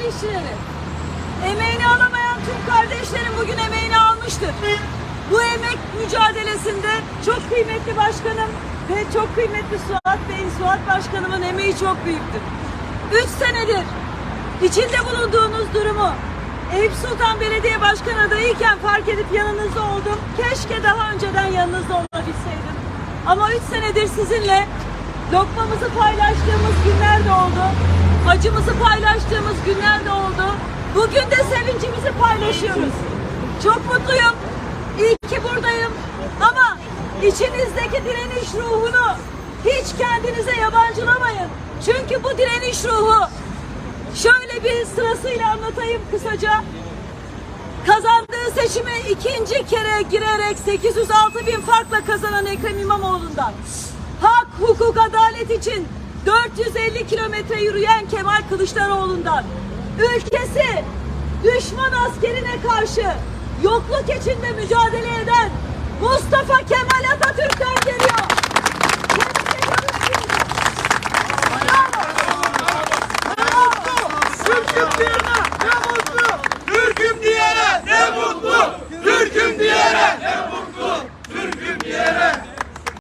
çalışan işçileri. Emeğini alamayan tüm kardeşlerim bugün emeğini almıştır. Bu emek mücadelesinde çok kıymetli başkanım ve çok kıymetli Suat Bey'in, Suat Başkanımın emeği çok büyüktür. Üç senedir içinde bulunduğunuz durumu Eyüp Sultan Belediye Başkan adayıyken fark edip yanınızda oldum. Keşke daha önceden yanınızda olabilseydim. Ama üç senedir sizinle lokmamızı paylaştığımız günler de oldu. Acımızı paylaştığımız günler de oldu. Bugün de sevincimizi paylaşıyoruz. Çok mutluyum. İyi ki buradayım. Ama içinizdeki direniş ruhunu hiç kendinize yabancılamayın. Çünkü bu direniş ruhu şöyle bir sırasıyla anlatayım kısaca. Kazandığı seçime ikinci kere girerek 806 bin farkla kazanan Ekrem İmamoğlu'ndan. Hak, hukuk, adalet için 450 kilometre yürüyen Kemal Kılıçdaroğlu'ndan. Ülkesi düşman askerine karşı yokluk içinde mücadele eden Mustafa Kemal